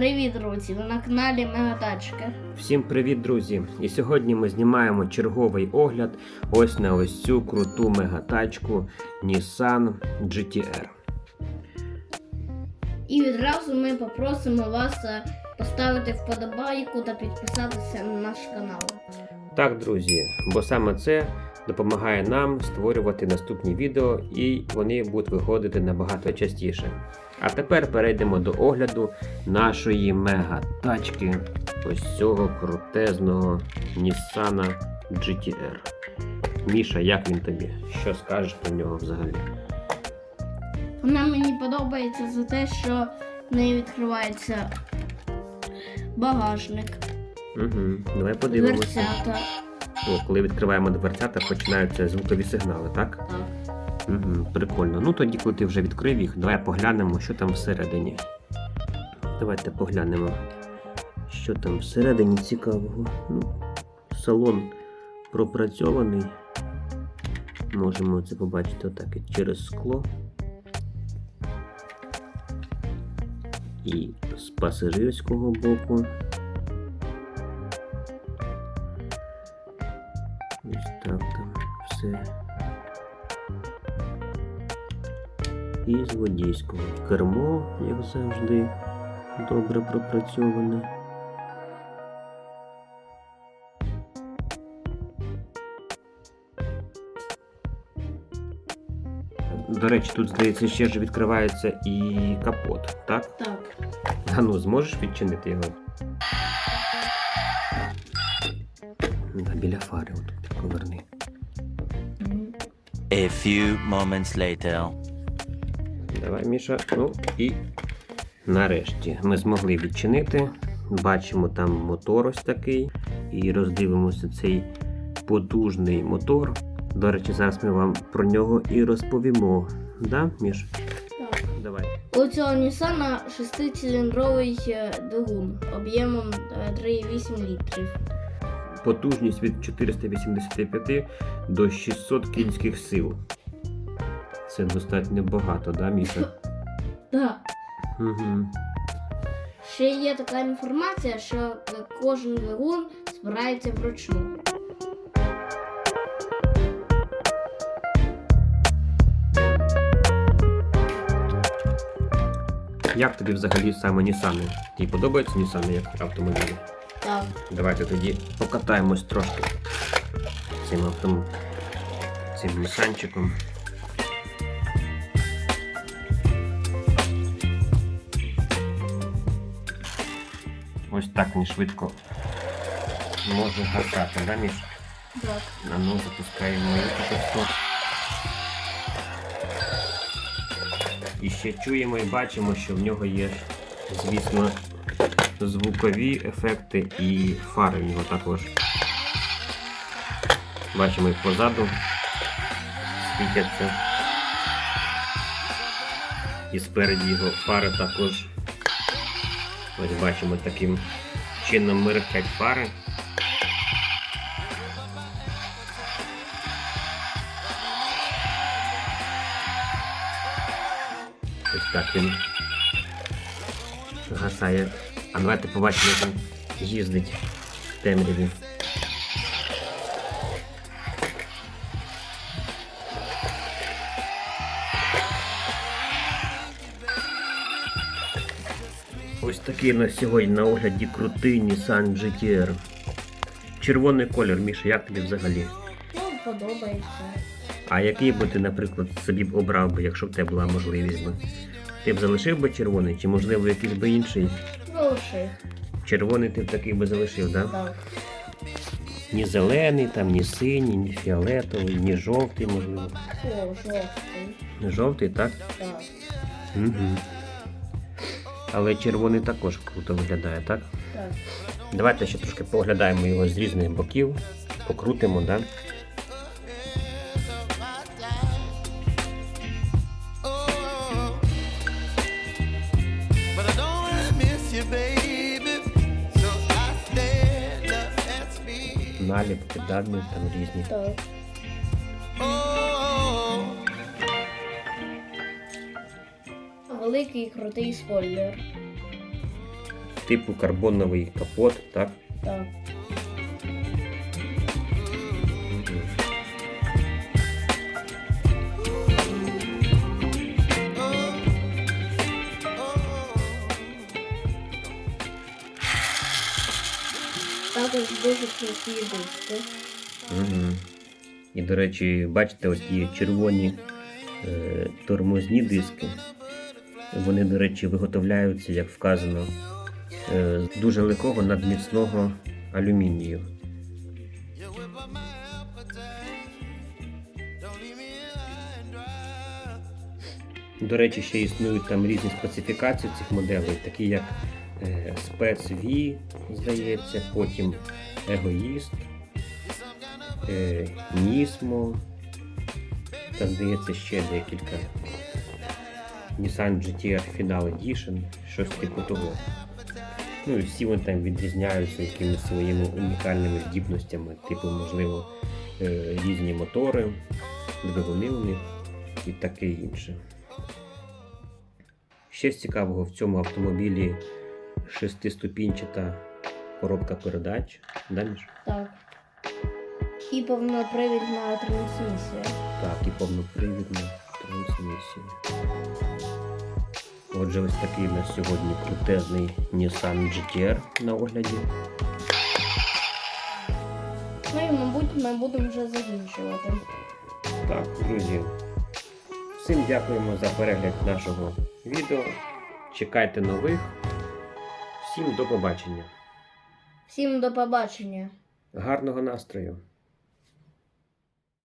Привіт, друзі! Ви на каналі Мегатачки. Всім привіт, друзі! І сьогодні ми знімаємо черговий огляд ось на ось цю круту мегатачку Nissan GTR. І відразу ми попросимо вас е, поставити вподобайку та підписатися на наш канал. Так, друзі, бо саме це допомагає нам створювати наступні відео і вони будуть виходити набагато частіше. А тепер перейдемо до огляду нашої мегатачки ось цього крутезного Nissan GTR. Міша, як він тобі? Що скажеш про нього взагалі? Вона мені подобається за те, що в неї відкривається багажник, Угу. Давай подивимося. дверцята. О, коли відкриваємо дверцята, починаються звукові сигнали, так? Так. Угу, прикольно. Ну тоді, коли ти вже відкрив їх, давай поглянемо, що там всередині. Давайте поглянемо, що там всередині цікавого. Ну, салон пропрацьований. Можемо це побачити отак і через скло. І з пасажирського боку. Все. І з водійського. Кермо, як завжди, добре пропрацьоване. До речі, тут, здається, ще ж відкривається і капот, так? Так. А ну, зможеш відчинити його? Да, біля фари отут поверни. A few moments later. Давай, Міша. Ну і нарешті ми змогли відчинити. Бачимо там мотор ось такий. І роздивимося цей потужний мотор. До речі, зараз ми вам про нього і розповімо. Да, Міш? Так. Давай. У цього Nissan 6-циліндровий е, двигун об'ємом е, 3,8 літрів. Потужність від 485 до 600 кінських сил. Це достатньо багато, да, Міша? Так. Угу. Ще є така інформація, що кожен двигун збирається вручну. Як тобі взагалі саме Нісани? Тобі подобаються Нісани як автомобілі? Так. Давайте тоді покатаємось трошки цим автом... цим Нісанчиком. Ось так він швидко може гасати, да, Міш? Так. А ну запускаємо її. І ще чуємо і бачимо, що в нього є, звісно, звукові ефекти і фари в нього також. Бачимо їх позаду. Світяться. І спереді його фари також. Ось бачимо таким чином мерехтять фари. Ось так він гасає. А давайте побачимо, як він їздить в темряві. Ось такий на сьогодні на огляді крутий Nissan GTR. Червоний колір, Міша, як тобі взагалі? Ну, подобається. А який би ти, наприклад, собі б обрав би, якщо б тебе була можливість би? Ти б залишив би червоний, чи можливо якийсь би інший? Залиши. Червоний ти б такий би залишив, так? Да? Так. Ні зелений, там, ні синій, ні фіолетовий, ні жовтий, можливо. О, жовтий. Жовтий, так? Так. Угу. Але червоний також круто виглядає, так? Так. Давайте ще трошки поглядаємо його з різних боків, покрутимо, так? Наліпки, да, ну, там різні. Так. Великий крутий спойлер. типу карбоновий капот, так? Так. Також дуже круті диски. Угу. І, до речі, бачите, ось ті червоні е, тормозні диски. Вони, до речі, виготовляються, як вказано, е, з дуже легкого надміцного алюмінію. До речі, ще існують там різні специфікації цих моделей, такі як е, спец V, здається, потім егоїст, е, Нісмо, та здається ще декілька. Nissan GTR Final Edition, щось типу того. Ну і всі вони там відрізняються якимись своїми унікальними здібностями, типу, можливо, е, різні мотори, двигуни у них і таке інше. Ще з цікавого в цьому автомобілі шестиступінчата коробка передач. Да, Міш? Так. І повнопривідна трансмісія. Так, і повнопривідна трансмісія. Отже, ось такий у нас сьогодні крутезний Nissan GTR на огляді. Ну і, мабуть, ми будемо вже закінчувати. Так, друзі. Всім дякуємо за перегляд нашого відео. Чекайте нових. Всім до побачення. Всім до побачення. Гарного настрою!